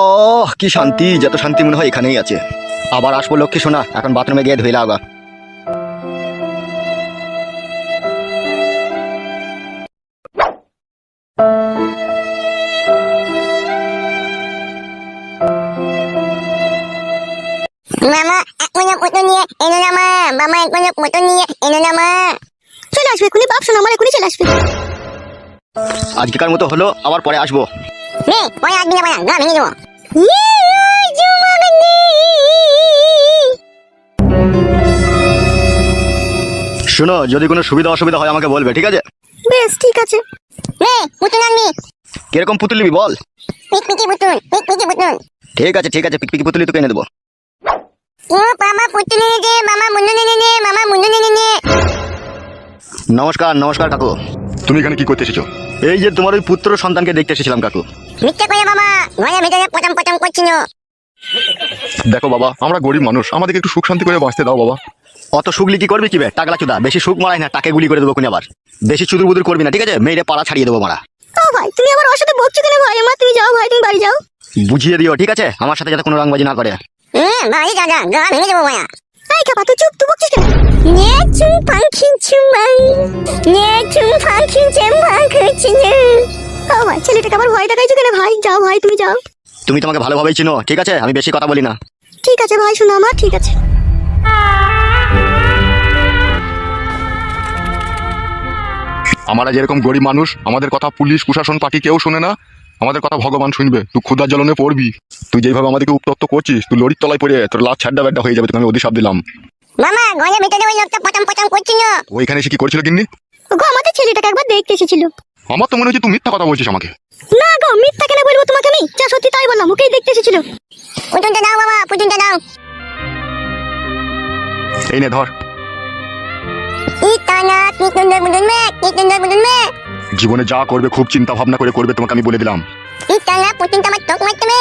ও কি শান্তি যত শান্তি মনে হয় এখানেই আছে। আবার আসব লক্ষ্মী শোনা এখন বাথরুমে গিয়ে ধুইলা আগা মামা এক নিয়ে এনো না মা। মামা এক নিয়ে এনো না মা। চলে আসবে এখনই বাপ শোনা আমার এখনই চলে আসবে। আজকেকার মতো হলো আবার পরে আসব। নে পরে আসবি না গা ভেঙে দেবো। শোনো যদি কোনো সুবিধা অসুবিধা হয় আমাকে বলবে ঠিক আছে? বেশ ঠিক আছে। নে পুতুল আনবি। কীরকম পুতুল নিবি বল। পিকপিকি পুতুল পিকপিকি পুতুল। ঠিক আছে ঠিক আছে পিকপিকি পুতুলি তোকে এনে দেবো। ও মামা পুতুল এনে দে মামা এনে এনে দে নমস্কার নমস্কার কাকু। তুমি এখানে কি করতে এসেছ? এই যে তোমার ওই পুত্র সন্তানকে দেখতে এসেছিলাম কাকু। মিথ্যে করে বাবা ঘরের ভিতরে পটাম পটাম করছিল দেখো বাবা আমরা গরিব মানুষ আমাদেরকে একটু সুখ শান্তি করে বাঁচতে দাও বাবা। অত সুগলি কি করবি কি বে? টাকলা চুদা বেশি সুখ মারাই না টাকে গুলি করে দেবো কোন আবার। বেশি চুদুর বুদুর করবি না ঠিক আছে? মেয়েরে পাড়া ছাড়িয়ে দেবো মারা। ও ভাই তুমি আবার ওর সাথে বকছো কেন ভাই? আমার তুমি যাও ভাই তুমি বাড়ি যাও। বুঝিয়ে দিও ঠিক আছে? আমার সাথে যাতে কোনো রংবাজি না করে। হুম বাড়ি যা যা গা ভেঙে দেবো মায়া। এই খাপা তুই চুপ তুই বকছিস কেন? নে চুম পাখি চুমাই নে চুম পাখি না। ছেলেটাকে আবার ভয় দেখাইছো কেন ভাই? যাও ভাই তুমি যাও। তুমি তোমাকে ভালোভাবেই চিনো ঠিক আছে? আমি বেশি কথা বলি না। ঠিক আছে ভাই শোনো আমার ঠিক আছে। আমরা যেরকম গরিব মানুষ আমাদের কথা পুলিশ প্রশাসন পার্টি কেউ শোনে না। আমাদের কথা ভগবান শুনবে। তুই ক্ষুদার জ্বলনে পড়বি। তুই যেভাবে আমাদেরকে উত্তপ্ত করছিস তুই লরির তলায় পড়ে তোর লাভ ছাড্ডা ব্যাড্ডা হয়ে যাবে তোকে আমি অধিশাপ দিলাম। মামা ঘরের ভিতরে ওই লোকটা পটাম পটাম করছিল ওইখানে এসে কি করছিল কিন্নি গো আমাদের ছেলেটাকে একবার দেখতে এসেছিল। আমার তো মনে হচ্ছে তুই মিথ্যা কথা বলছিস আমাকে। না গো মিথ্যা কেন বলব তোমাকে আমি? যা সত্যি তাই বললাম ওকেই দেখতে এসেছিল। পুতুনটা দাও বাবা পুতুনটা দাও। এই নে ধর। ইতানা কি সুন্দর বুদুন মে কি সুন্দর বুদুন মে। জীবনে যা করবে খুব চিন্তা ভাবনা করে করবে তোমাকে আমি বলে দিলাম। ইতানা পুতুনটা আমার টক মারতে মে।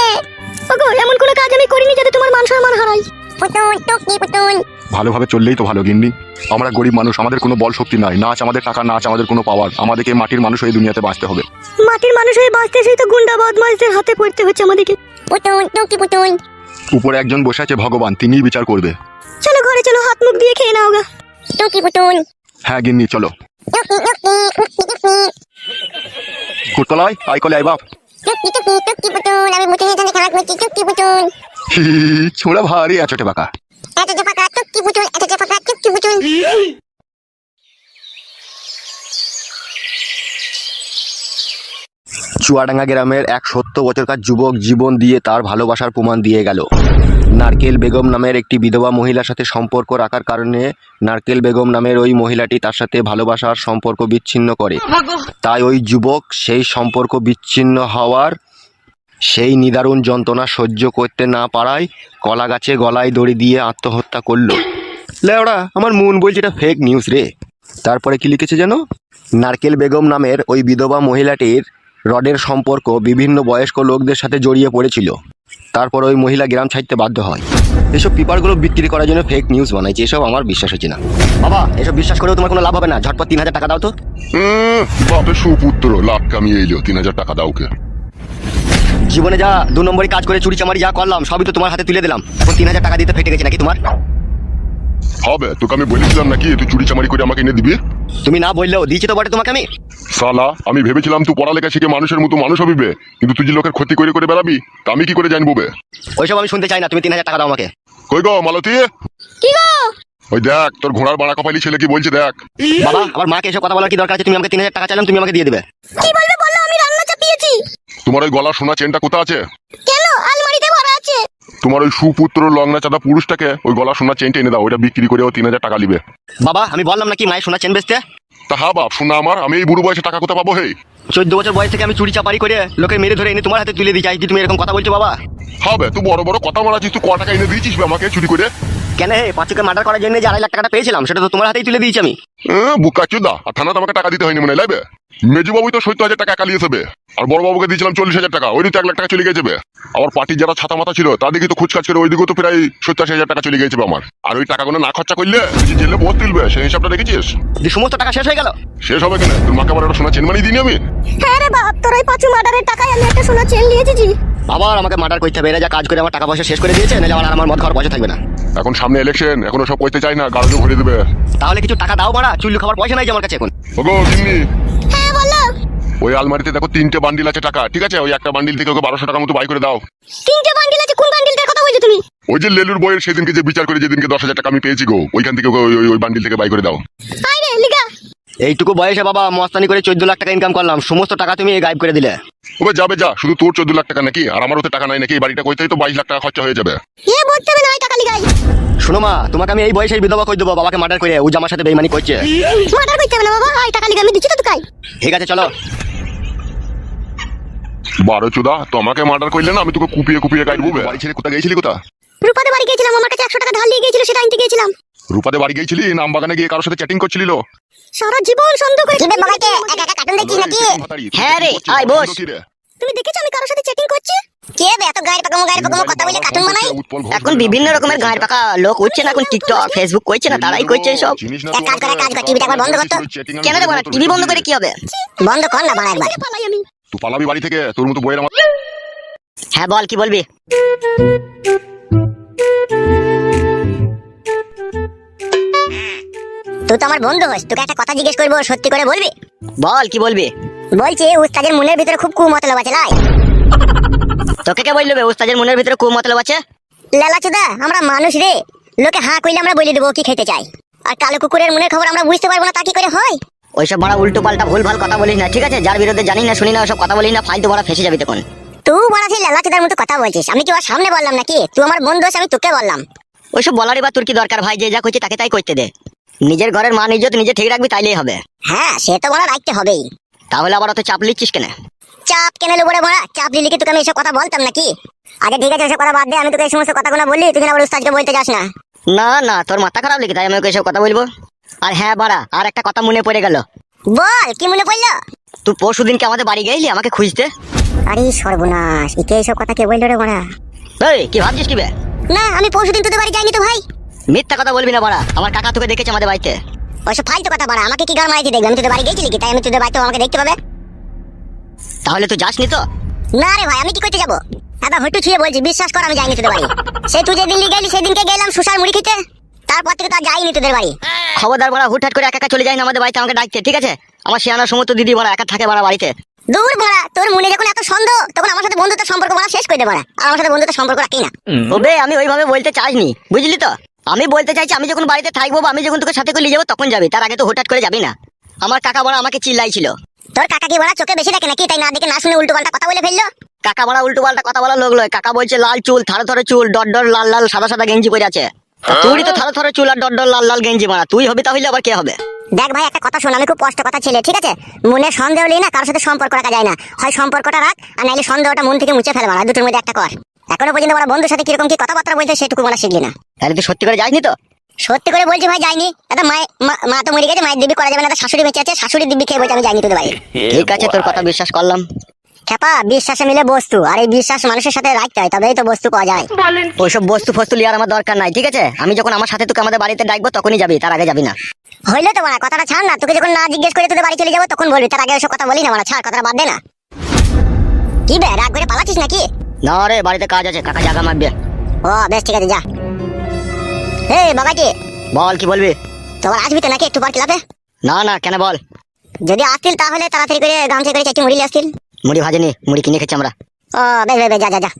ওগো এমন কোনো কাজ আমি করিনি যাতে তোমার মান সম্মান হারাই। পুতুন টক কি পুতুন ভালোভাবে চললেই তো ভালো গিন্নি। আমরা গরিব মানুষ আমাদের কোনো বল শক্তি নাই। নাচ আমাদের টাকা নাচ আমাদের কোনো পাওয়ার আমাদেরকে মাটির মানুষ হয়ে দুনিয়াতে বাঁচতে হবে। মাটির মানুষ হয়ে বাঁচতে সেই তো গুন্ডা বদমাইশদের হাতে পড়তে হচ্ছে আমাদেরকে। পুতুন টক পুতুন উপরে একজন বসে আছে ভগবান তিনিই বিচার করবে। চলো ঘরে চলো হাত মুখ দিয়ে খেয়ে নাও গা। টক পুতুন হ্যাঁ গিন্নি চলো। টকি টকি টকি টকি। কুটকলায় আই কলে আই বাপ। টকি টকি টকি পুতুন আমি পুতুনের সাথে খেলা করছি টকি পুতুন ছোড়া ভারী আছোটে বাঁকা ফাঁকা চুয়াডাঙ্গা গ্রামের এক সত্তর বছরকার যুবক জীবন দিয়ে তার ভালোবাসার প্রমাণ দিয়ে গেল। নারকেল বেগম নামের একটি বিধবা মহিলার সাথে সম্পর্ক রাখার কারণে নারকেল বেগম নামের ওই মহিলাটি তার সাথে ভালোবাসার সম্পর্ক বিচ্ছিন্ন করে। তাই ওই যুবক সেই সম্পর্ক বিচ্ছিন্ন হওয়ার সেই নিদারুণ যন্ত্রণা সহ্য করতে না পারায় কলা গাছে গলায় দড়ি দিয়ে আত্মহত্যা করল। লেওড়া আমার মন বলছে এটা ফেক নিউজ রে। তারপরে কি লিখেছে যেন? নারকেল বেগম নামের ওই বিধবা মহিলাটির রডের সম্পর্ক বিভিন্ন বয়স্ক লোকদের সাথে জড়িয়ে পড়েছিল। তারপর ওই মহিলা গ্রাম ছাড়তে বাধ্য হয়। এসব পেপারগুলো বিক্রি করার জন্য ফেক নিউজ বানাইছে, এসব আমার বিশ্বাস হচ্ছে না। বাবা, এসব বিশ্বাস করেও তোমার কোনো লাভ হবে না। ঝটপট তিন হাজার টাকা দাও তো। বাপের সুপুত্র, লাভ কামিয়ে এলো। তিন হাজার টাকা দাও ওকে। জীবনে যা দু নম্বরই কাজ করে চুরি চামারি যা করলাম সবই তো তোমার হাতে তুলে দিলাম। এখন তিন হাজার টাকা দিতে ফেটে গেছে নাকি তোমার? হবে তোকে আমি বলেছিলাম নাকি তুই চুরি চামারি করে আমাকে এনে দিবি? তুমি না বললেও দিয়েছি তো বটে তোমাকে আমি। সালা আমি ভেবেছিলাম তুই পড়ালেখা শিখে মানুষের মতো মানুষ হবিবে কিন্তু তুই যে লোকের ক্ষতি করে করে বেড়াবি তা আমি কি করে জানব বে? ওইসব আমি শুনতে চাই না তুমি তিন হাজার টাকা দাও আমাকে। কই গো মালতী? কি গো? ওই দেখ তোর ঘোড়ার বাড়া কপালি ছেলে কি বলছে দেখ। বাবা আমার মাকে এসব কথা বলার কি দরকার আছে? তুমি আমাকে তিন হাজার টাকা চাইলাম তুমি আমাকে দিয়ে দেবে। কি বলবে বলো আমি রান্না চাপিয়েছি তোমার ওই গলা সোনা চেনটা কোথা আছে? কেন? আলমারিতে ভরা আছে। তোমার ওই সুপুত্র লগ্না চাঁদা পুরুষটাকে ওই গলা সোনা চেনটা এনে দাও ওইটা বিক্রি করে ও তিন হাজার টাকা নিবে। বাবা আমি বললাম নাকি মায়ের সোনা চেন বেচতে? তা হা বাপ শোনা আমার আমি এই বুড়ো বয়সে টাকা কোথা পাবো হে চোদ্দ বছর বয়স থেকে আমি চুরি চাপারি করে লোকে মেরে ধরে এনে তোমার হাতে তুলে দিই। চাই কি তুমি এরকম কথা বলছো বাবা? হবে তুই বড় বড় কথা মারাছিস তুই ক টাকা এনে দিয়েছিস আমাকে চুরি করে? কেন হে? পাঁচকে মার্ডার করার জন্য যে আড়াই লাখ টাকাটা পেয়েছিলাম সেটা তো তোমার হাতেই তুলে দিয়েছি আমি। বুকা চুদা আর থানাতে আমাকে টাকা দিতে হয়নি মনে লাগবে মেজু বাবুই তো সত্তর হাজার টাকা কালিয়ে যাবে আর বড় বাবুকে দিয়েছিলাম চল্লিশ হাজার টাকা ওই তো এক লাখ টাকা চলে গেছে। আবার পার্টির যারা ছাতা মাথা ছিল তাদেরকে তো খুচকাজ করে ওইদিকেও তো প্রায় সত্তর আশি হাজার টাকা চলে গেছে আমার। আর ওই টাকাগুলো না খরচা করলে যে জেলে বহুত তুলবে সেই হিসাবটা দেখেছিস? যে সমস্ত টাকা শেষ হয়ে গেল? শেষ হবে কেন? তোর মাকে আবার একটা সোনা চেন মানিয়ে দিনি আমি? হ্যাঁ রে বাপ তোর ওই পাঁচু মার্ডারের টাকায় আমি একটা সোনা চেন নিয়েছি আবার আমাকে মার্ডার করতে হবে এরা যা কাজ করে আমার টাকা পয়সা শেষ করে দিয়েছে নাহলে আমার আমার মদ খাওয়ার পয়সা থাকবে না। এখন সামনে ইলেকশন এখনও সব কইতে চাই না গাড়ি ভরে দেবে। তাহলে কিছু টাকা দাও বাড়া চুল্লু খাবার পয়সা নাই যে আমার কাছে এখন। ওগো গিন্নি। হ্যাঁ বলো। ওই আলমারিতে দেখো তিনটে বান্ডিল আছে টাকা ঠিক আছে? ওই একটা বান্ডিল থেকে ওকে বারোশো টাকা মতো বাই করে দাও। তিনটে বান্ডিল আছে কোন বান্ডিলটার কথা বলছো তুমি? ওই যে লেলুর বইয়ের সেদিনকে যে বিচার করে যেদিনকে দশ হাজার টাকা আমি পেয়েছি গো ওইখান থেকে ওই- ওই- বান্ডিল থেকে বাই করে দাও। আয় রে লিগা এইটুকু বয়সে বাবা মস্তানি করে চোদ্দ লাখ টাকা ইনকাম করলাম। সমস্ত টাকা তুমি গায়েব করে দিলে। ওবে যাবে যা। শুধু তোর চোদ্দ লাখ টাকা নাকি? আর আমার ওতে টাকা নাই নাকি? এই বাড়িটা কইতেই তো বাইশ লাখ টাকা খরচা হয়ে যাবে। ওই শোনো মা তোমাকে আমি এই বয়সে বিধবা করে দেবো? বাবাকে মার্ডার করে। ও যে আমার সাথে বেইমানি করছে। মার্ডার করতে হবে না বাবা। আয় টাকা লিগা আমি দিচ্ছি তো তুকাই ঠিক আছে চলো। বারো চুদা তোমাকে মার্ডার করলে না আমি তোকে কুপিয়ে কুপিয়ে কাটবো বাড়ি ছেড়ে কোথায় গেছিলি কোথা রূপাতে বাড়ি গিয়েছিলাম আমার কাছে একশো টাকা ধার নিয়ে গিয়েছিল সেটা আনতে গিয়েছিলাম। রূপাতে বাড়ি গেছিলি নাম বাগানে গিয়ে কারোর সাথে চ্যাটিং করছিলি সারা জীবন সন্দেহ করে কিবে বাবাকে? একা একা কার্টুন দেখছিস নাকি? হ্যাঁ রে, আয় বস। তুমি দেখেছ আমি কারোর সাথে চ্যাটিং করছি? কে বে এত গায়ের পাকামো গায়ের পাকামো কথা বলে কার্টুন বানাই এখন বিভিন্ন রকমের গায়ের পাকা লোক উঠছে না এখন টিকটক ফেসবুক করছে? না তারাই করছে সব। এক কাজ করে, কাজ কর, টিভিটা একবার বন্ধ কর তো। কেন রে বাড়া টিভি বন্ধ করে কি হবে? বন্ধ কর না বাড়া একবার। পালাই আমি। তুই পালাবি বাড়ি থেকে? তোর মতো বইয়ের আমার হ্যাঁ বল কি বলবি? তুই তো আমার বন্ধু হোস তোকে একটা কথা জিজ্ঞেস করব সত্যি করে বলবি? বল কি বলবি? বলছি উস্তাদের মনের ভিতরে খুব কুমতলব আছে লাই। তোকে কে বলবে উস্তাদের মনের ভিতরে কু মতলব আছে? লেলা চুদা আমরা মানুষ রে। লোকে হাঁ কইলে আমরা বলে দেবো কি খেতে চাই। আর কালো কুকুরের মনের খবর আমরা বুঝতে পারব না তা কি করে হয়? ওইসব বড় উল্টো পাল্টা ভুল ভালো কথা বলিস না ঠিক আছে? যার বিরুদ্ধে জানি না শুনি না ওসব কথা বলিস না ফালতু বড় ফেসে যাবি তখন। তুই বড় সেই লেলা চুদার মতো কথা বলছিস আমি কি ওর সামনে বললাম নাকি? তুই আমার বন্ধু হোস আমি তোকে বললাম। ওইসব বলারই বা তোর কি দরকার ভাই? যে যা করছে তাকে তাই করতে দে। নিজের ঘরের মান ইজ্জত নিজে ঠিক রাখবি তাইলেই হবে। হ্যাঁ সে তো বড় রাখতে হবেই। তাহলে আবার অত চাপ লিচ্ছিস কেন? চাপ কেন নেব রে বড়া? চাপ কি তোকে আমি এসব কথা বলতাম নাকি? আগে ঠিক আছে এসব কথা বাদ দে আমি তোকে এই সমস্ত কথাগুলো বললি তুই আবার উস্তাদকে বলতে যাস না? না না তোর মাথা খারাপ লেগে তাই আমি ওকে এসব কথা বলব? আর হ্যাঁ বাড়া আর একটা কথা মনে পড়ে গেল। বল কি মনে পড়ল? তুই পরশু দিনকে আমাদের বাড়ি গেলি আমাকে খুঁজতে? আরে সর্বনাশ একে এইসব কথা কে বলল রে বড়া? এই কি ভাবছিস কি বে? না আমি পরশুদিন তোদের বাড়ি যাইনি তো ভাই। মিথ্যা কথা বলবি না বাড়া। আমার কাকা তোকে দেখেছে আমাদের বাড়িতে। ওইসব ফালতু কথা বড়া আমাকে কি গান মারাইতে দেখবে? আমি তোদের বাড়ি গেছিলি কি? তাই আমি তোদের বাড়িতে আমাকে দেখতে পাবে? তাহলে তুই যাসনি তো? না রে ভাই আমি কি করতে যাব? এবার হটু ছুঁয়ে বলছি বিশ্বাস কর আমি যাইনি তোদের বাড়ি। সে তুই যেদিন নিয়ে গেলি সেদিনকে গেলাম সুসার মুড়ি খেতে। তারপর থেকে তো আর যাইনি তোদের বাড়ি। খবরদার বাড়া হুটহাট করে একা একা চলে যাই না আমাদের বাড়িতে আমাকে ডাকতে ঠিক আছে? আমার শিয়ানোর সমস্ত দিদি বাড়া একা থাকে বাড়া বাড়িতে। দূর বড়া তোর মনে যখন এত সন্দেহ তখন আমার সাথে বন্ধুত্বের সম্পর্ক বলা শেষ করে দে বড়া। আর আমার সাথে বন্ধুত্বের সম্পর্ক রাখি না। ওবে আমি ওইভাবে বলতে চাইনি বুঝলি তো? আমি বলতে চাইছি আমি যখন বাড়িতে থাকব বা আমি যখন তোকে সাথে করে নিয়ে যাব তখন যাবি। তার আগে তো হুটহাট করে যাবি না। আমার কাকা বড়া আমাকে চিল্লাইছিল। তোর কাকা কি বড়া? চোখে বেশি দেখে নাকি? তাই না দেখে না শুনে উল্টো পাল্টা কথা বলে ফেলল? কাকা বড়া উল্টো পাল্টা কথা বলা লোক লয় কাকা বলছে লাল চুল থারো থরে চুল ডট ডট লাল লাল সাদা সাদা গেঞ্জি পরে আছে। তুই তো থারো থরে চুল আর ডট ডট লাল লাল গেঞ্জি মারা। তুই হবি তাহলে আবার কে হবে? দেখ ভাই একটা কথা শোন আমি খুব কষ্ট কথা ছেলে ঠিক আছে? মনে সন্দেহ নেই না কারোর সাথে সম্পর্ক রাখা যায় না। হয় সম্পর্কটা রাখ আর নাইলে সন্দেহটা মন থেকে মুছে ফেলে মারা। দুটোর মধ্যে একটা কর। এখনও পর্যন্ত আমার বন্ধুর সাথে কীরকম কি কথাবার্তা বলছে সেটুকু মানে শিখলি না। তাহলে তুই সত্যি করে যাসনি তো? সত্যি করে বলছি ভাই যাইনি। এটা মা- মা তো মরে গেছে মায়ের দিবি করা যাবে না শাশুড়ি বেঁচে আছে শাশুড়ি দিবি খেয়ে বলছে আমি যাইনি তোদের বাড়ি। ঠিক আছে তোর কথা বিশ্বাস করলাম। খেপা বিশ্বাসে মিলে বস্তু আর এই বিশ্বাস মানুষের সাথে রাখতে হয় তবেই তো বস্তু পাওয়া যায়। ওইসব বস্তু ফস্তু লিয়ার আমার দরকার নাই ঠিক আছে? আমি যখন আমার সাথে তোকে আমাদের বাড়িতে ডাকবো তখনই যাবি তার আগে যাবি না। হইলে তো মারা কথাটা ছাড় না তোকে যখন না জিজ্ঞেস করে তোদের বাড়ি চলে যাব তখন বলবি তার আগে ওসব কথা বলি না মারা ছাড় কথাটা বাদ দে না। কি বে রাগ করে পালাচ্ছিস নাকি? না রে বাড়িতে কাজ আছে কাকা জাগা মারবে। ও বেশ ঠিক আছে যা। বাবাজি বল কি বলবি? তোমার আসবি তো নাকি একটু পর ক্লাবে? না না কেন বল? যদি আসতিল তাহলে তাড়াতাড়ি করে গামছা করে মুড়ি নিয়ে আসতিল। মুড়ি ভাজেনি মুড়ি কিনে খেয়েছি আমরা। ও বেশ বেশ যা যা যা।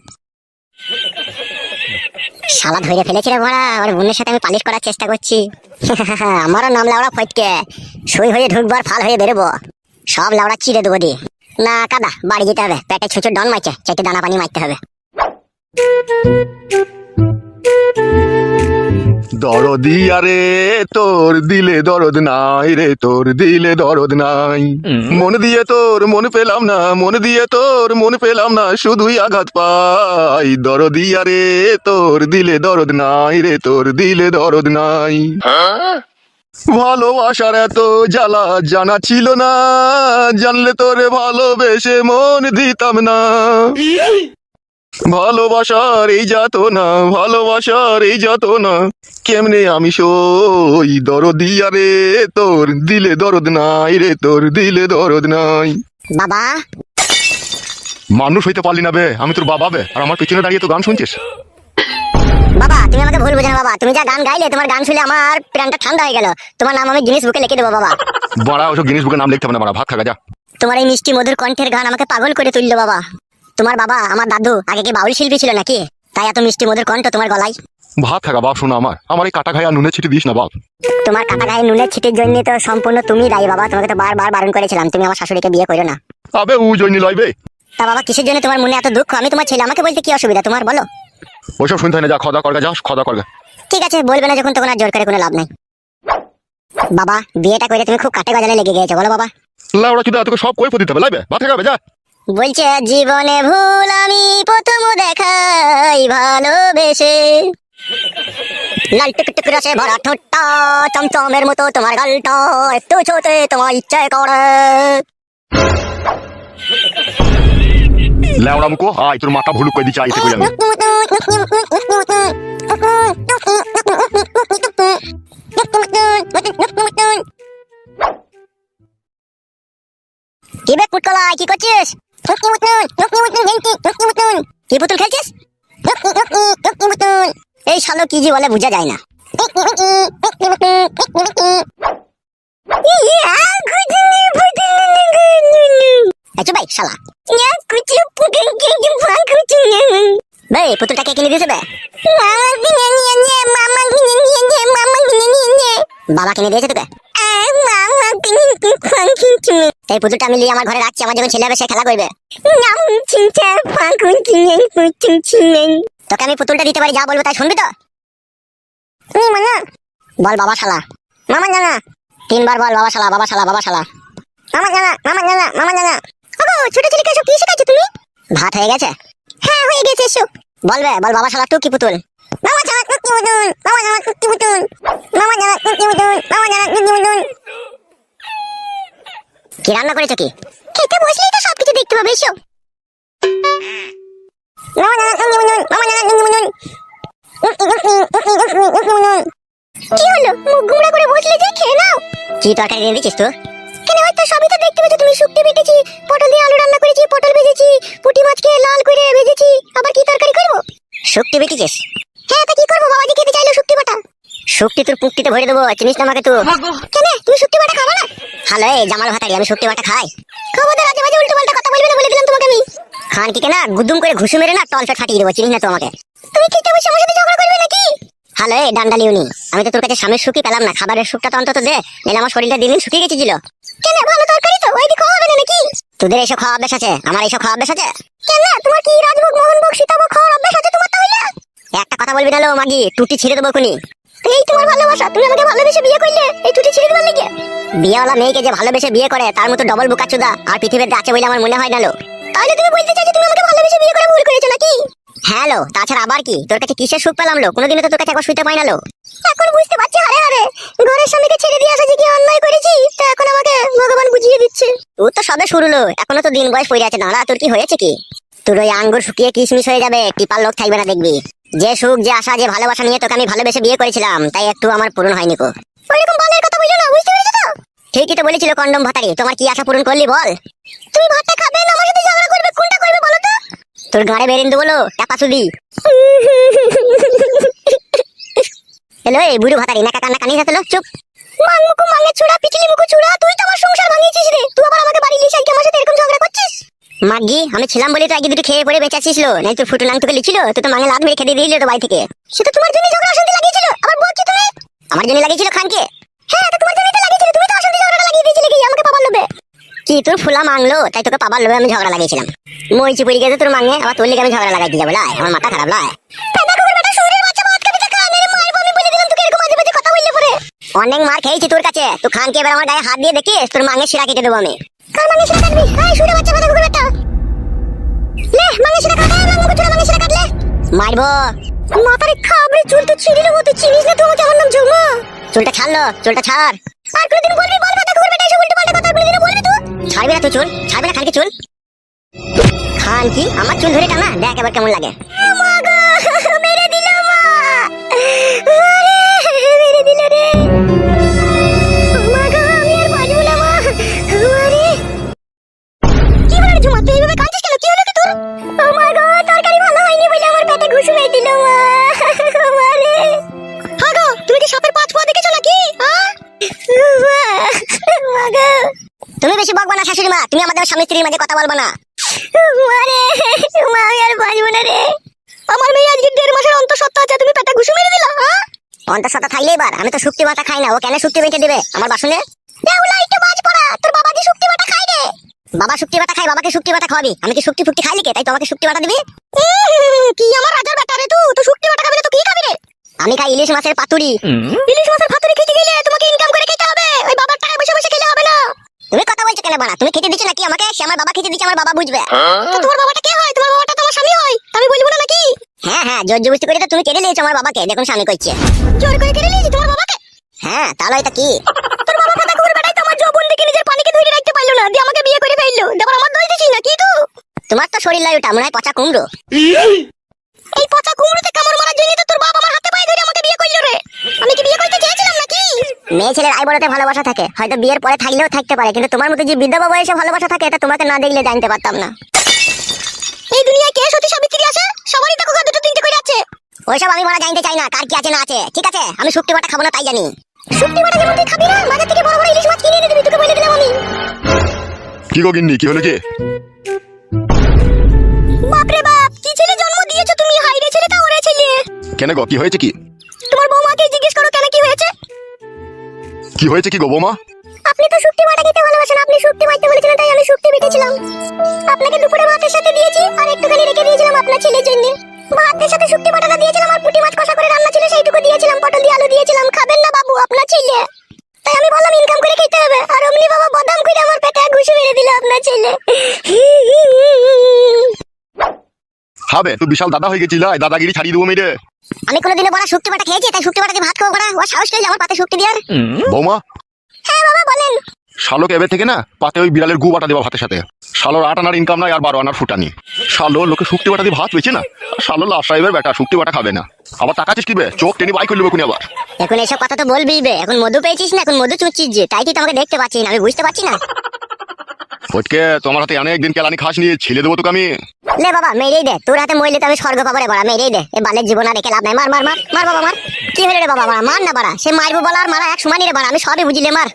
শালা ধরে ফেলেছি রে বড়া ওর বোনের সাথে আমি পালিশ করার চেষ্টা করছি। আমারও নাম লাউড়া ফটকে। সই হয়ে ঢুকবো আর ফাল হয়ে বেরোবো। সব লাউড়া চিড়ে দেবো দি। না কাদা বাড়ি যেতে হবে। পেটে ছুঁচো ডন মারছে চাইতে দানা পানি মারতে হবে। দরদি আরে তোর দিলে দরদ নাই রে তোর দিলে দরদ নাই। মন দিয়ে তোর মন পেলাম না মন দিয়ে তোর মন পেলাম না শুধুই আঘাত পাই। দরদি আরে তোর দিলে দরদ নাই রে তোর দিলে দরদ নাই। ভালোবাসার এত জ্বালা জানা ছিল না। জানলে তোরে ভালোবেসে মন দিতাম না। ভালোবাসার এই যাত না ভালোবাসার এই যাত না। কেমনে আমি সই দরদি আরে তোর দিলে দরদ নাই রে তোর দিলে দরদ নাই। বাবা। মানুষ হইতে পারলি না বে আমি তোর বাবা বে আর আমার পিছনে দাঁড়িয়ে তো গান শুনছিস। বাবা তুমি আমাকে ভুল বোঝো না বাবা। তুমি যা গান গাইলে তোমার গান শুনে আমার প্রাণটা ঠান্ডা হয়ে গেল। তোমার নাম আমি জিনিস বুকে লিখে দেবো বাবা। বাড়া ওসব জিনিস বুকে নাম লিখতে হবে না বাড়া ভাত খাগা যা তোমার এই মিষ্টি মধুর কণ্ঠের গান আমাকে পাগল করে তুললো বাবা। তোমার বাবা আমার দাদু আগে কি বাউল শিল্পী ছিল নাকি? তাই এত মিষ্টি মধুর কণ্ঠ তোমার গলায়। ভাত খাগা বাপ শোনা আমার। আমার এই কাটা আর নুনে ছিটি দিস না বাপ। তোমার কাটা গায়ে নুনের ছিটির জন্য তো সম্পূর্ণ তুমি দায়ী বাবা তোমাকে তো বারবার বারণ করেছিলাম। তুমি আমার শাশুড়িকে বিয়ে করো না। আবে উ জয়নি লইবে। তা বাবা কিসের জন্য তোমার মনে এত দুঃখ? আমি তোমার ছেলে আমাকে বলতে কি অসুবিধা? তোমার বলো। ওইসব শুনতে হয় না যা খদা করগা যা খদা করগা। ঠিক আছে বলবে না যখন তখন আর জোর করে কোনো লাভ নাই। বাবা বিয়েটা করে তুমি খুব কাটে বাজারে লেগে গেছো বলো বাবা। লাউড়া চুদা তোকে সব কই দিতে হবে লাইবে? ভাত খাবে যা। বলছে জীবনে ভুল আমি প্রথম দেখাই ভালোবেসে। লাল টুক টুক রসে ভরা ঠোঁটটা চমচমের মতো তোমার গালটা একটু ছোটে তোমার ইচ্ছে করে। লাউড়া মুকো আয় তোর মাথা ভুলুক কই দিচ্ছি আইতে কই আমি? কুটকলাই কি করছিস কি পুতুল খেলছিস? এই শালো কি জি বলে বোঝা যায় না। আচ্ছা ভাই, শালা। ভাই, পুতুলটাকে কিনে দিয়েছে বে? বাবা কিনে দিয়েছে তোকে? এই পুতুলটা আমি আমার ঘরে রাখছি, আমার যখন ছেলে হবে সে খেলা করবে। তোকে আমি পুতুলটা দিতে পারি, যা বলব তাই শুনবি তো? বল বাবা শালা। মামা জানা। তিনবার বল বাবা শালা বাবা শালা বাবা শালা। মামা জানা মামা জানা মামা জানা। ওগো, ছোট ছেলেকে সব কি শেখাচ্ছ তুমি? ভাত হয়ে গেছে? হ্যাঁ হয়ে গেছে বলবে, বল বাবা শালা টুকি পুতুল? মামা জানা টুকি পুতুল মামা পুতুল কি রান্না করেছ কি? খেতে বসলেই তো সবকিছু দেখতে পাবে এসো। মামা মামা কি হলো? মুখ গুমড়া করে বসলে যে খেয়ে নাও। কি তরকারি দিয়ে দিচ্ছিস তো কেন হয়তো সবই তো দেখতে পেয়েছ তুমি শুক্তি বেটেছি পটল দিয়ে আলু রান্না করেছি পটল ভেজেছি পুঁটি মাছকে লাল করে ভেজেছি আবার কি তরকারি করব? শুক্তি বেটেছিস হ্যাঁ তা কি করব? বাবাজি খেতে চাইলো শুক্তি বাটা। শুক্তি তোর পুক্তিতে ভরে দেবো চিনিস না আমাকে তো কেন? তুমি শুক্তি বাটা খাবে না? হ্যালো এই জামাল ভাতারি আমি শুক্তি বাটা খাই। খবরদার আজে বাজে উল্টো পাল্টা কথা বলবি না বলে দিলাম তোমাকে আমি। খান কি কেনা? গুদুম করে ঘুষু মেরে না টলফেট ফাটিয়ে দেবো চিনিস না তো আমাকে? তুমি খেতে বসে আমার সাথে ঝগড়া করবে নাকি? হ্যালো এই ডান্ডালিউনি আমি তো তোর কাছে স্বামীর সুখই পেলাম না খাবারের সুখটা তো অন্তত দে নাহলে আমার শরীরটা দিন দিন শুকিয়ে গেছিল কেন ভালো তরকারি তো ওই খাওয়া হবে না নাকি? তোদের এইসব খাওয়া অভ্যাস আছে আমার এইসব খাওয়া অভ্যাস আছে? কেন তোমার কি রাজভোগ মোহনভোগ সীতাভোগ খাওয়ার অভ্যাস আছে তোমার তাহলে? একটা কথা বলবি না লো মাগি, টুটি ছিঁড়ে দেবো খুনি এই তোমার ভালোবাসা, তুমি আমাকে ভালোবেসে বিয়ে করলে, এই টুটি ছিঁড়ে দেবার লেগে। বিয়েওয়ালা মেয়েকে যে ভালোবেসে বিয়ে করে, তার মতো ডবল বুকাচুদা আর পৃথিবীতে আছে বলে আমার মনে হয় না লো। তাহলে তুমি বলতে চাইছো তুমি আমাকে ভালোবেসে বিয়ে করে ভুল করেছ নাকি? হ্যাঁ লো, তাছাড়া আবার কি? তোর কাছে কিসের সুখ পেলাম লো? কোনোদিনও তো তোর কাছে একবার শুইতে পাই না লো। এখন বুঝতে পারছি, হারে হারে, ঘরের স্বামীকে ছেড়ে দিয়ে আসা যে কি অন্যায় করেছি, তা এখন আমাকে ভগবান বুঝিয়ে দিচ্ছে। তোর তো সবে শুরু লো, এখনও তো দিন বয়স পড়ে আছে, দাঁড়া, তোর কি হয়েছে কি? তোর ওই আঙ্গুর শুকিয়ে কিশমিশ হয়ে যাবে, টিপার লোক থাকবে না দেখবি। যে সুখ যে আশা যে ভালোবাসা নিয়ে তোকে আমি ভালোবেসে বিয়ে করেছিলাম তাই একটু আমার পূরণ হয়নি কো ওইরকম বালের কথা বলছো না বুঝতে পেরেছ তো? ঠিকই তো বলেছিল কন্ডম ভাতারি তোমার কি আশা পূরণ করলি বল? তুমি ভাতটা খাবে না আমার সাথে ঝগড়া করবে কোনটা করবে বলো তো? তোর গাড়ে বেরিন্দু বলো টাকা সুদি হ্যালো এই বুড়ো ভাতারি নাকা কান্না কানি যাচ্ছিল চুপ। মাং মুকু মাঙ্গে ছুড়া পিছলি মুকু ছুড়া তুই তো আমার সংসার ভাঙিয়েছিস রে। তুই আবার আমাকে বাড়ি লিয়ে আজকে আমার সাথে এরকম ঝগড়া করছিস? মাগি আমি ছিলাম বলে তো আগে দুটো খেয়ে পড়ে বেঁচে ছিল নাই তো ফুটু নাং তোকে লিছিল তুই তো মাঙে লাত মেরে খেতে দিয়েছিল তো বাড়ি থেকে। সে তো তোমার জন্য ঝগড়া অশান্তি লাগিয়েছিল। আবার বলছি তুমি? আমার জন্য লাগিয়েছিল খানকে? হ্যাঁ তো তোমার জন্যই তো লাগিয়েছিল। তুমি তো অশান্তি ঝগড়া লাগিয়ে দিয়েছিলে কি? আমাকে পাবার লোভে। কি, তোর ফুলা মাংলো তাই তোকে পাবার লোভে আমি ঝগড়া লাগিয়েছিলাম। মইছি পড়ে গেছে তোর মাঙে, আবার তোর লিগে আমি ঝগড়া লাগাই দিয়ে যাব, লাই। আমার মাথা খারাপ, লাই। অনেক মার খেয়েছি তোর কাছে। তুই খানকে এবার আমার গায়ে হাত দিয়ে দেখিস, তোর মাঙে শিরা কেটে দেবো আমি। কার মাঙে শিরা মারবো। মাথারে খাবরে চুল তো ছিঁড়ে নেব, তুই চিনিস না তোমাকে আমার নাম ঝুমা? চুলটা ছাড়লো চুলটা ছাড়। আর কোনদিন বলবি, বল বেটা কুকুর বেটা এসব উল্টো পাল্টা কথা কোনদিন বলবি তুই। ছাড়বি না তুই চুল, ছাড়বি না খানকে চুল। খান কি? আমার চুল ধরে টানা? দেখ এবার কেমন লাগে। মা গো না তরকারি হয়নি বলে আমার পেটে ঘুষু মেয়ে দিল মা। মারে হ্যাঁ তুমি কি সাপের পাঁচ পা দেখেছ নাকি? তুমি বেশি বকবা না শাশুড়ি মা। তুমি আমাদের স্বামী স্ত্রীর মাঝে কথা বলবা না। মারে মা আমি আর বাঁচবো না রে। আমার মেয়ে আজকে দেড় মাসের অন্তঃসত্ত্বা আছে তুমি পেটে ঘুষু মেরে দিলা অন্তঃসত্ত্বা থাকলে এবার আমি তো শুক্তি মাথা খাই না। ও কেন শুক্তি বেঁচে দেবে? আমার বাসনে? বাবা শুক্তি বাটা খাই বাবাকে শুক্তি বাটা খাওয়াবি। আমি কি শুক্তি ফুক্তি খাই লিখে তাই তোমাকে শুক্তি বাটা দিবি। কি আমার রাজার বেটা রে তুই? তো শুক্তি বাটা খাবি না তো কি খাবি রে? আমি খাই ইলিশ মাছের পাতুরি। ইলিশ মাছের পাতুরি খেতে গেলে তোমাকে ইনকাম করে খেতে হবে। ওই বাবার টাকায় বসে বসে খেলে হবে না। তুমি কথা বলছো কেন বানা তুমি খেতে দিচ্ছ নাকি আমাকে? সে আমার বাবা খেতে দিচ্ছে আমার বাবা বুঝবে। তো তোমার বাবাটা কে হয়? তোমার বাবাটা তোমার স্বামী হয়? আমি বলব না নাকি? হ্যাঁ হ্যাঁ জোর জবরদস্তি করে তো তুমি কেড়ে নিয়েছো আমার বাবাকে দেখুন স্বামী করছে। জোর করে কেড়ে নিয়েছি তোমার বাবাকে? হ্যাঁ তাহলে এটা কি? তোর বাবা কথা কুকুর বেটাই তো আমার যৌবন দেখে নিজের পানিকে ধরে পারল না দিয়ে আমাকে বিয়ে করে ফেলল। তারপর আমার দোষ দিছিস না কি তো তোমার তো শরীর লাই ওটা মনে হয় পচা কুমড়ো। এই পচা কুমড়োতে কামড় মারার জন্য তো তোর বাবা আমার হাতে পায়ে ধরে আমাকে বিয়ে করল রে। আমি কি বিয়ে করতে চেয়েছিলাম নাকি? মেয়ে ছেলের আই বড়তে ভালোবাসা থাকে। হয়তো বিয়ের পরে থাকলেও থাকতে পারে কিন্তু তোমার মতো যে ভালোবাসা থাকে এটা তোমাকে না দেখলে জানতে পারতাম না। এই দুনিয়ায় কে সতী সাবিত্রী আছে? সবারই দেখো দুটো তিনটে করে আছে। ওইসব আমি মারা জানতে চাই না কার কি আছে না আছে ঠিক আছে? আমি শুক্তি বাটা খাব না তাই জানি। শুক্তি বাটা যেমন তুই খাবি না? বাজার থেকে বড় বড় ইলিশ মাছ কিনে এনে দিবি তোকে বলে দিলাম আমি। কি গো গিন্নি কি হলো কি? বাপরে বাপ কি ছেলে জন্ম দিয়েছ তুমি? হাইরে ছেলেটা ওরে ছেলে। কেন গো কি হয়েছে কি? তোমার বৌমাকে জিজ্ঞেস করো কেন কি হয়েছে? কি হয়েছে কি গো বৌমা? আপনি তো শুক্তি বাটা খেতে ভালোবাসেন আপনি শুক্তি মারতে বলেছিলেন তাই আমি শুক্তি বেটেছিলাম আপনাকে দুপুরে ভাতের সাথে দিয়েছি আর একটুখানি রেখে দিয়েছিলাম আপনার ছেলের জন্য। ভাতের সাথে শুক্তি বাটাটা দিয়েছিলাম আর পুঁটি মাছ কষা করে রান্না ছিল সেইটুকু দিয়েছিলাম পটল দিয়ে আলু দিয়েছিলাম। খাবেন না বাবু আপনার ছেলে। তাই আমি বললাম ইনকাম করে খেতে হবে। আর অমনি বাবা বদাম করে আমার পেটে ঘুষি মেরে দিল আপনার ছেলে। হবে তুই বিশাল দাদা হয়ে গেছিল দাদাগিরি ছাড়িয়ে দেবো মেরে আমি কোনোদিনও বড় শুক্তি বাটা খেয়েছি তাই শুক্তি দিয়ে ভাত খাব বড়া। ও সাহস করে আমার পাতে শুক্তি দেওয়ার বৌমা। হ্যাঁ বাবা বলেন। শালোকে এবার থেকে না পাতে ওই বিড়ালের গু বাটা দেবা ভাতের সাথে। শালোর আট আনার ইনকাম নাই আর বারো আনার ফুটানি। শালো লোকে শুক্তি বাটা দিয়ে ভাত পেয়েছে না, আর শালো লাভ সাহেবের বেটা শুক্তি বাটা খাবে না। আবার টাকা চিসকিবে চোখ টেনে বাই করলে কোনি আবার। এখন এসব কথা তো বলবি এখন মধু পেয়েছিস না, এখন মধু চুচ্ছিস যে, তাই তুই তোমাকে দেখতে পাচ্ছি না, আমি বুঝতে পারছি না। ওটকে তোমার হাতে অনেক দিন কেলানি খাস নিয়ে ছেলে দেবো তোকে আমি। লে বাবা মেরেই দে। তোর হাতে মরলে তো আমি স্বর্গ পাবো রে বাড়া মেরেই দে। এ বালের জীবন আর রেখে লাভ নাই। মার মার মার মার বাবা মার। কি হলো রে বাবা মার মার না বাড়া? সে মারবো বলা আর মারা এক সমানই রে বাড়া আমি সবই বুঝিলে মার।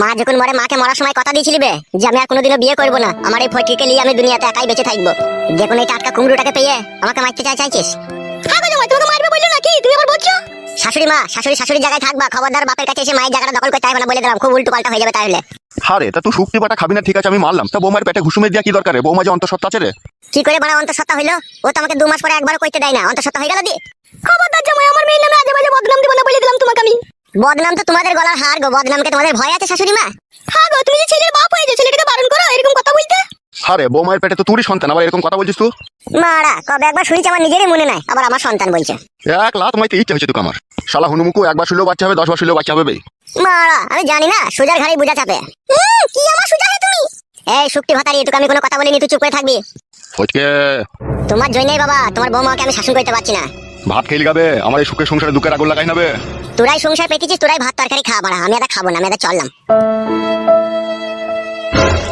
মা যখন মরে মাকে মরার সময় কথা দিয়েছিলি বে যে আমি আর কোনোদিনও বিয়ে করব না। আমার এই ফটিকে নিয়ে আমি দুনিয়াতে একাই বেঁচে থাকব। দেখুন এই টাটকা কুমড়োটাকে পেয়ে আমাকে মারতে চাই চাইছিস? হ্যাঁ তোমাকে মারবে বলল নাকি তুমি আবার বলছো? শাশুড়ি মা শাশুড়ি শাশুড়ির জায়গায় থাকবা খবরদার বাপের কাছে এসে মায়ের জায়গাটা দখল করতে হবে না বলে দিলাম খুব উল্টো পাল্টা হয়ে যাবে তাহলে। হারে তা তুই শুক্তি বাটা খাবি না ঠিক আছে আমি মারলাম। তা বৌমার পেটে ঘুষুমে দিয়া কি দরকার? রে? বৌমা যে অন্তঃসত্ত্বা আছে রে। কি করে বাড়া অন্তঃসত্ত্বা হইল? ও তো আমাকে দু মাস পরে একবার কইতে দেয় না। অন্তঃসত্ত্বা হয়ে গেল দি। খবরদার জামাই আমার মেয়ের নামে আজে বাজে বদনাম দিব না বলে দিলাম তোমাকে আমি। বদনাম তো তোমাদের গলার হার গো বদনামকে তোমাদের ভয় আছে শাশুড়ি মা? হ্যাঁ গো তুমি যে ছেলের বাপ হয়েছে ছেলেটাকে বারণ করো এরকম কথা বলতে? হারে বৌমায়ের পেটে তো তুই সন্তান আবার এরকম কথা বলছিস তুই? মারা কবে একবার শুনেছি আমার নিজেরই মনে নাই আবার আমার সন্তান বলছে। এক লাত মাইতে ইচ্ছে হয়েছে তোকে আমার শালা হুনুমুকু একবার শুলেও বাচ্চা হবে দশ বার শুলেও বাচ্চা হবে। বে। মারা আমি জানি না সুজার ঘাড়ি বুঝা চাপে। কি আমার সুজা তুমি? এই শুক্তি ভাতারি তোকে আমি কোনো কথা বলিনি তুই চুপ করে থাকবি। ফটকে তোমার জন্যই বাবা তোমার বৌমাকে আমি শাসন করতে পারছি না। ভাত খেয়ে গাবে আমার এই সুখের সংসারে দুঃখের আগুন লাগাই নেবে তোরাই সংসার পেতেছিস তোরাই ভাত তরকারি খাওয়া বাড়া আমি এটা খাব না আমি এটা চললাম।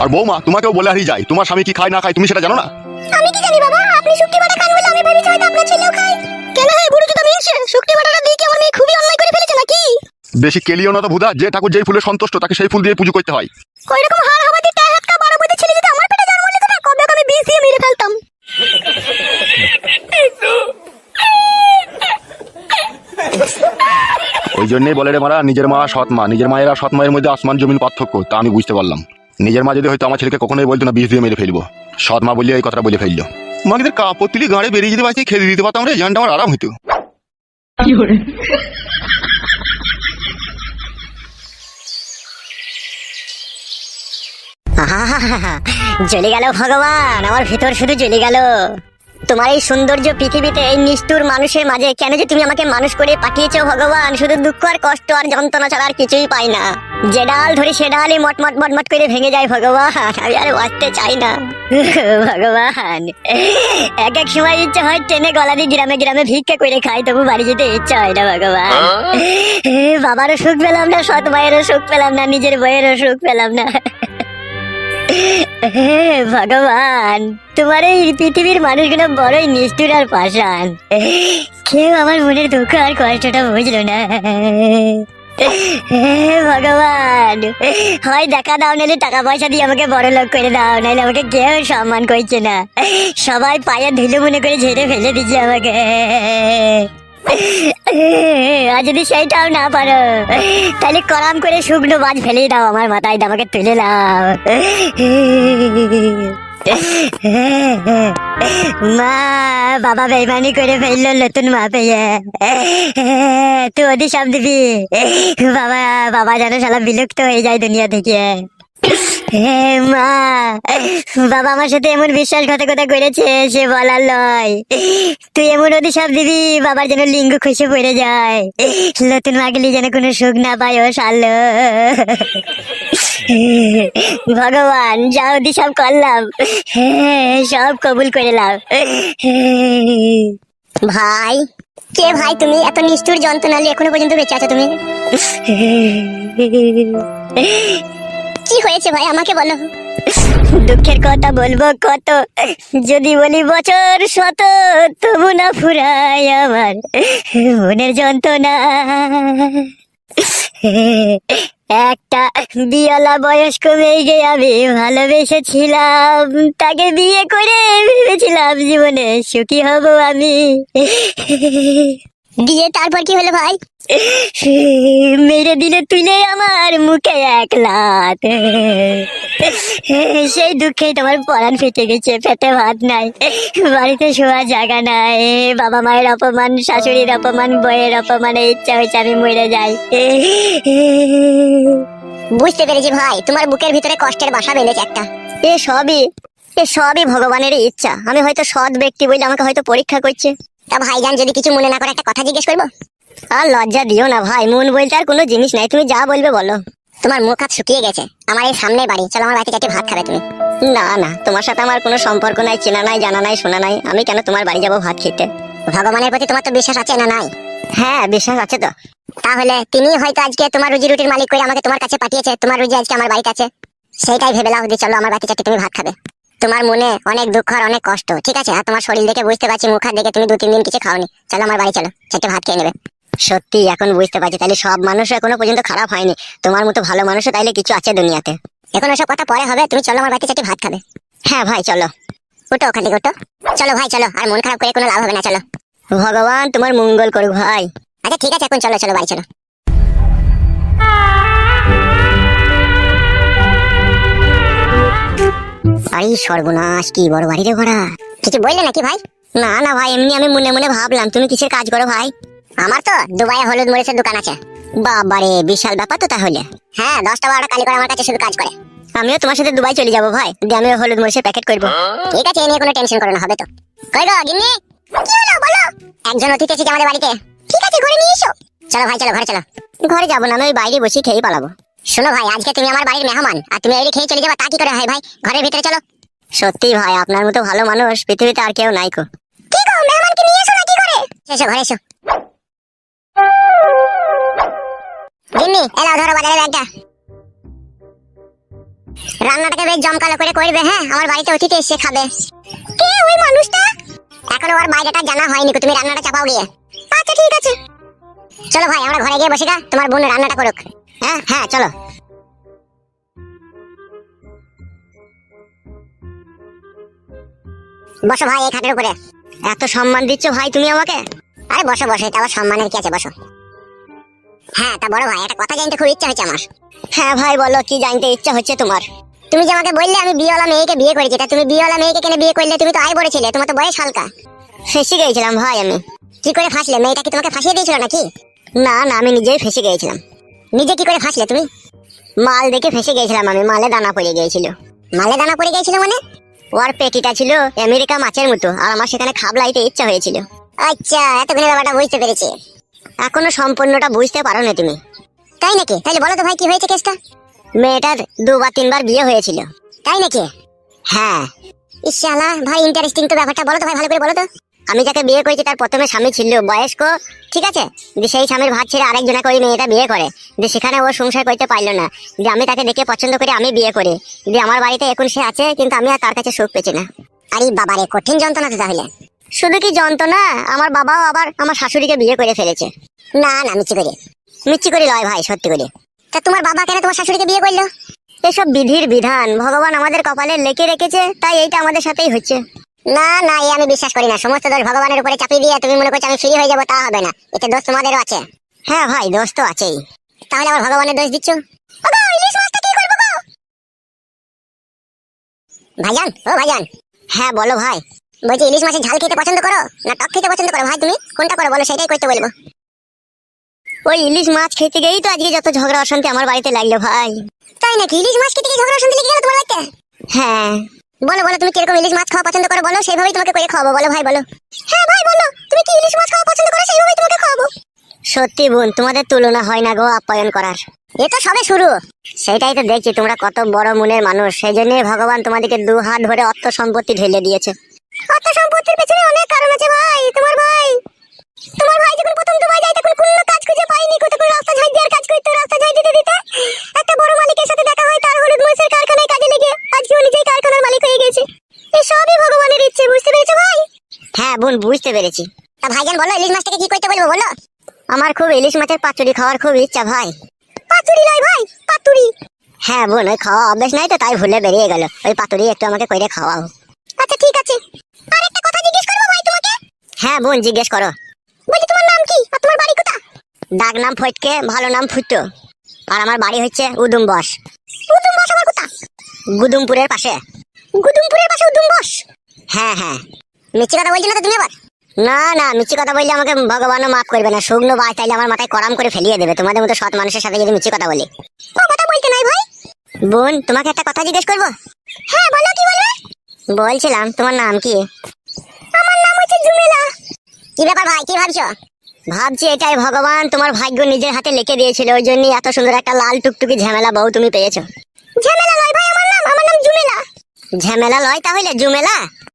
আর বৌমা তোমাকেও বলে হারিয়ে যায় তোমার স্বামী কি খায় না খায় তুমি সেটা জানো না? আমি কি জানি বাবা? আপনি শুক্তি বাটা খান বলে আমি ভেবেছি হয়তো আপনার ছেলেও খায়। কেন হে বুড়ো জুতা মিলছে শুক্তি বাটাটা দিয়ে কি আমার মেয়ে খুবই অন্যায় করে ফেলেছে নাকি? বেশি কেলিও না তো ভুদা যে ঠাকুর যেই ফুলে সন্তুষ্ট তাকে সেই ফুল দিয়ে পুজো করতে হয়। ওই রকম হার হাওয়াতে টাকা হাতকা বড় বড় ছেলে যদি আমার পেটে জন্ম নিত না কবে আমি বিষ দিয়ে মেরে ফেলতাম। ওই জন্যই বলে রে মারা নিজের মা সৎ মা নিজের মায়েরা সৎ মায়ের মধ্যে আসমান জমিন পার্থক্য তা আমি বুঝতে পারলাম। নিজের মা যদি হয়তো আমার ছেলেকে কখনোই বলতো না বিষ দিয়ে মেরে ফেলব। সৎ মা বলিয়া এই কথাটা বলে ফেলল। মাকে কাপড় তুলি গাড়ি বেরিয়ে যেতে পারছি খেতে দিতে পারতাম রে জানটা আমার আরাম হইতো। চলে জ্বলে গেল ভগবান আমার ভিতর শুধু জ্বলে গেল। তোমার এই সৌন্দর্য পৃথিবীতে এই নিষ্ঠুর মানুষের মাঝে কেন যে তুমি আমাকে মানুষ করে পাঠিয়েছো ভগবান? শুধু দুঃখ আর কষ্ট আর যন্ত্রণা ছাড়া আর কিছুই পাই না। যে ডাল ধরে সে ডালই মটমট মটমট করে ভেঙে যায় ভগবান। আমি আর বাঁচতে চাই না। ভগবান এক এক সময় ইচ্ছা হয় ট্রেনে গলা দিয়ে গ্রামে গ্রামে ভিক্ষা করে খাই তবু বাড়ি যেতে ইচ্ছা হয় না ভগবান। বাবারও সুখ পেলাম না সৎ মায়েরও সুখ পেলাম না নিজের বইয়েরও সুখ পেলাম না। হে ভগবান। তোমার এই পৃথিবীর মানুষগুলো বড়ই নিষ্ঠুর আর পাষাণ। কেউ আমার মনের দুঃখ আর কষ্টটা বুঝলো না। হে ভগবান। হয় দেখা দাও, নাহলে টাকা পয়সা দিয়ে আমাকে বড় লোক করে দাও, নাহলে আমাকে কেউ সম্মান করছে না। সবাই পায়ে ধুলো মনে করে ঝেড়ে ফেলে দিচ্ছে আমাকে। আর যদি সেইটাও না পারো, তাহলে করাম করে শুকনো মাছ ফেলে দাও আমার মাথায়, আমাকে তুলে নাও। মা, বাবা বেইমানি করে ফেলল নতুন মা পেয়ে। তুই ওদের সব দিবি। বাবা বাবা যেন সালা বিলুপ্ত হয়ে যায় দুনিয়া থেকে। হে মা। বাবা আমার সাথে এমন বিশ্বাসঘাতকতা করেছে সে বলার লয় তুই এমন সব দিবি বাবার যেন লিঙ্গ খুশি পড়ে যায়। নতুন মাগলি যেন কোনো সুখ না পায় ও সাল্লো ভগবান যা ওদি সব করলাম সব কবুল করে লাও ভাই কে ভাই তুমি? এত নিষ্ঠুর যন্ত্রণা নিয়ে এখনও পর্যন্ত বেঁচে আছো তুমি? কি হয়েছে ভাই? আমাকে বলো। দুঃখের কথা বলব কত? যদি বলি বছর শত তবু না ফুরায় আমার মনের যন্ত্রণা। একটা বিয়ালা বয়স্ক মেয়েকে আমি ভালোবেসেছিলাম। তাকে বিয়ে করে ভেবেছিলাম জীবনে সুখী হব আমি। দিয়ে তারপর কি হলো ভাই? মেরে দিলে তুলে আমার মুখে এক লাত। সেই দুঃখে তোমার পরাণ ফেটে গেছে পেটে ভাত নাই। বাড়িতে শোয়ার জায়গা নাই বাবা মায়ের অপমান শাশুড়ির অপমান বইয়ের অপমানে ইচ্ছা হয়েছে আমি মরে যাই। বুঝতে পেরেছি ভাই তোমার বুকের ভিতরে কষ্টের বাসা বেঁধেছে একটা। এ সবই এ সবই ভগবানের ইচ্ছা। আমি হয়তো সৎ ব্যক্তি বলে আমাকে হয়তো পরীক্ষা করছে। তা ভাইজান যদি কিছু মনে না করে একটা কথা জিজ্ঞেস করব? আর লজ্জা দিও না ভাই মন বলতে আর কোনো জিনিস নাই তুমি যা বলবে বলো। তোমার মুখ হাত শুকিয়ে গেছে আমার এই সামনে বাড়ি চলো আমার বাড়িতে চারটে ভাত খাবে তুমি। না না তোমার সাথে আমার কোনো সম্পর্ক নাই চেনা নাই জানা নাই শোনা নাই আমি কেন তোমার বাড়ি যাব ভাত খেতে? ভগবানের প্রতি তোমার তো বিশ্বাস আছে না নাই? হ্যাঁ বিশ্বাস আছে তো। তাহলে তিনি হয়তো আজকে তোমার রুজি রুটির মালিক করে আমাকে তোমার কাছে পাঠিয়েছে তোমার রুজি আজকে আমার বাড়িতে আছে। সেইটাই ভেবে লাও যে চলো আমার বাড়িতে চারটে তুমি ভাত খাবে। তোমার মনে অনেক দুঃখ আর অনেক কষ্ট ঠিক আছে? আর তোমার শরীর দেখে বুঝতে পারছি মুখ দেখে তুমি দু তিন দিন কিছু খাওনি। চলো আমার বাড়ি চলো চারটে ভাত খেয়ে নেবে। সত্যি এখন বুঝতে পারছি। তাহলে সব মানুষ এখনও পর্যন্ত খারাপ হয়নি। তোমার মতো ভালো মানুষও তাইলে কিছু আছে দুনিয়াতে। এখন ওসব কথা পরে হবে তুমি চলো আমার বাড়িতে চারটে ভাত খাবে। হ্যাঁ ভাই চলো। ওটো ওখান থেকে ওটো চলো ভাই চলো। আর মন খারাপ করে কোনো লাভ হবে না চলো। ভগবান তোমার মঙ্গল করুক ভাই। আচ্ছা ঠিক আছে এখন চলো চলো বাড়ি চলো। আরে সর্বনাশ কি বড় বাড়ি রে ঘোড়া কিছু বললে নাকি ভাই? না না ভাই এমনি আমি মনে মনে ভাবলাম তুমি কিসের কাজ করো ভাই? আমার তো দুবাইয়ে হলুদ মরিচের দোকান আছে। বাবারে বিশাল ব্যাপার তো তাহলে। হ্যাঁ দশটা বারোটা কালি করে আমার কাছে শুধু কাজ করে। আমিও তোমার সাথে দুবাই চলে যাব ভাই। দিয়ে আমিও হলুদ মরিচের প্যাকেট করব। ঠিক আছে এ নিয়ে কোনো টেনশন করো না হবে তো। কই গো গিন্নি? কি হলো বলো। একজন অতিথি এসেছে আমাদের বাড়িতে। ঠিক আছে ঘরে নিয়ে এসো। চলো ভাই চলো ঘরে চলো। ঘরে যাব না আমি ওই বাইরে বসে খেয়ে পালাবো। শোনো ভাই আজকে তুমি আমার বাড়ির মেহমান আর তুমি এই খেয়ে চলে যাবা তা কি করে হয় ভাই? ঘরের ভিতরে চলো। সত্যি ভাই আপনার মতো ভালো মানুষ পৃথিবীতে আর কেউ নাই কো। কি গো মেহমানকে নিয়ে এসো না কি করে? এসো ঘরে এসো। এলাও ধরো বাজারে ব্যাগটা। রান্নাটাকে বেশ জমকালো করে করবে হ্যাঁ? আমার বাড়িতে অতিথি এসে খাবে। কে ওই মানুষটা? এখনও বাইরেটা জানা হয়নি তুমি রান্নাটা চাপাও গিয়ে। আচ্ছা ঠিক আছে। চলো ভাই, আমরা ঘরে গিয়ে তোমার বোন রান্নাটা করুক। হ্যাঁ হ্যাঁ চলো। বসো ভাই, এই খাটের উপরে। এত সম্মান দিচ্ছ ভাই তুমি আমাকে? আরে বসো বসো, এটা আবার সম্মানের কি আছে, বসো। হ্যাঁ তা বড় ভাই একটা কথা জানতে খুব ইচ্ছা হচ্ছে আমার। হ্যাঁ ভাই বলো কি জানতে ইচ্ছা হচ্ছে তোমার? তুমি যে আমাকে বললে আমি বিয়েওয়ালা মেয়েকে বিয়ে করেছি তা তুমি বিয়েওয়ালা মেয়েকে কেন বিয়ে করলে? তুমি তো আয় বড় ছিলে তোমার তো বয়স হালকা। ফেসে গিয়েছিলাম ভাই আমি। কি করে ফাঁসলে? মেয়েটা কি তোমাকে ফাঁসিয়ে দিয়েছিল নাকি? না না আমি নিজেই ফেসে গিয়েছিলাম নিজে কি করে ফাঁসলে তুমি? মাল দেখে ফেসে গিয়েছিলাম আমি মালে দানা পড়ে গিয়েছিল মালে দানা পড়ে গিয়েছিল মানে? ওর পেটিটা ছিল আমেরিকা মাছের মতো আর আমার সেখানে খাবলাইতে ইচ্ছা হয়েছিল। আচ্ছা এতক্ষণে ব্যাপারটা বুঝতে পেরেছি। এখনও সম্পূর্ণটা বুঝতে পারো না তুমি। তাই নাকি? তাহলে বলো তো ভাই কি হয়েছে কেসটা? মেয়েটার দুবার তিনবার বিয়ে হয়েছিল। তাই নাকি? হ্যাঁ। ইশালা ভাই ইন্টারেস্টিং তো ব্যাপারটা। বলো তো ভাই ভালো করে বলো তো। আমি যাকে বিয়ে করেছি তার প্রথমে স্বামী ছিল বয়স্ক ঠিক আছে? যে সেই স্বামীর ভাত ছেড়ে আরেকজনা করে মেয়েটা বিয়ে করে। যে সেখানে ও সংসার করতে পারল না। যে আমি তাকে দেখে পছন্দ করে আমি বিয়ে করি। যে আমার বাড়িতে এখন সে আছে কিন্তু আমি আর তার কাছে সুখ পেছি না। আরে বাবারে কঠিন যন্ত্রণা তো তাহলে। শুধু কি যন্ত্রণা? আমার বাবাও আবার আমার শাশুড়িকে বিয়ে করে ফেলেছে। না না, মিচ্ছি করে। মিচ্ছি করে লয় ভাই, সত্যি করে। তা তোমার বাবা কেন তোমার শাশুড়িকে বিয়ে করল? এসব বিধির বিধান। ভগবান আমাদের কপালে লেখে রেখেছে, তাই এইটা আমাদের সাথেই হচ্ছে। না না, এই আমি বিশ্বাস করি না। সমস্ত দোষ ভগবানের উপরে চাপিয়ে দিয়ে তুমি মনে করছ আমি ফ্রি হয়ে যাব, তা হবে না। এতে দোষ তোমাদেরও আছে। হ্যাঁ ভাই, দোষ তো আছেই। তাহলে আবার ভগবানের দোষ দিচ্ছ? ভাইজান, ও ভাইজান। হ্যাঁ বলো ভাই। বলছি ইলিশ মাছের ঝাল খেতে পছন্দ করো? না টক খেতে পছন্দ করো? ভাই তুমি কোনটা করো বলো সেটাই করতে বলব। ওই ইলিশ মাছ খেতে গিয়েই তো আজকে যত ঝগড়া অশান্তি আমার বাড়িতে লাগল ভাই। তাই নাকি? ইলিশ মাছ খেতে গিয়ে ঝগড়া অশান্তি লেগে গেল তোমার বাড়িতে? হ্যাঁ। বলো বলো তুমি কীরকম ইলিশ মাছ খাওয়া পছন্দ করো বলো সেইভাবেই তোমাকে করে খাওয়াবো বলো ভাই বলো। হ্যাঁ ভাই বলো তুমি কি ইলিশ মাছ খাওয়া পছন্দ করো সেইভাবেই তোমাকে খাওয়াবো। সত্যি বোন তোমাদের তুলনা হয় না গো আপ্যায়ন করার। এ তো সবে শুরু। সেটাই তো দেখছি তোমরা কত বড় মনের মানুষ সেই জন্য ভগবান তোমাদেরকে দু হাত ধরে অর্থ সম্পত্তি ঢেলে দিয়েছে। অর্থ সম্পত্তির পেছনে অনেক কারণ আছে ভাই তোমার ভাই। তোমার ভাই যখন প্রথম দুবাই যায় তখন কোনো কাজ খুঁজে পাইনি কত করে রাস্তা ঝাড় দেওয়ার কাজ করতো রাস্তা ঝাড় দিতে দিতে একটা বড় মালিকের সাথে দেখা হয় তার হলুদ মরিচের কারখানায় কাজে লেগে। আজকে ও নিজেই কারখানার মালিক হয়ে গেছে। এই সবই ভগবানের ইচ্ছে বুঝতে পেরেছ ভাই? হ্যাঁ বোন বুঝতে পেরেছি। তা ভাইজান বলো ইলিশ মাছটাকে কি করতে বলব বলো? আমার খুব ইলিশ মাছের পাতুরি খাওয়ার খুব ইচ্ছা ভাই। পাতুরি নয় ভাই পাতুরি। হ্যাঁ বোন ওই খাওয়া অভ্যেস নাই তো তাই ভুলে বেরিয়ে গেল। ওই পাতুরি একটু আমাকে কইরে খাওয়াও। হ্যাঁ বোন, জিজ্ঞেস করো। বলি তোমার নাম কি? আর তোমার বাড়ি কোথা ডাক নাম ফটকে, ভালো নাম ফুটো আর আমার বাড়ি হচ্ছে উদুম বস। উদুম বস আমার কোথা গুদুমপুরের পাশে। গুদুমপুরের পাশে উদুম বস? হ্যাঁ হ্যাঁ। মিথ্যে কথা বলছি না তো তুমি আবার? না না মিথ্যে কথা বললে আমাকে ভগবানও মাফ করবে না। শুকনো বাস তাইলে আমার মাথায় করাম করে ফেলিয়ে দেবে। তোমাদের মতো সৎ মানুষের সাথে যদি মিথ্যে কথা বলি। ও, কথা বলতে নাই ভাই। বোন, তোমাকে একটা কথা জিজ্ঞেস করব? হ্যাঁ বলো কি বলবে? বলছিলাম, তোমার নাম কি? আমার নাম হচ্ছে জুমেলা। কি ব্যাপার ভাই কি ভাবছ? ভাবছি এটাই ভগবান তোমার ভাগ্য নিজের হাতে লিখে দিয়েছিল ওই জন্যই এত সুন্দর একটা লাল টুকটুকি ঝামেলা বউ তুমি পেয়েছ। ঝামেলা লয় ভাই আমার নাম আমার নাম জুমেলা। ঝামেলা লয় তাহলে জুমেলা?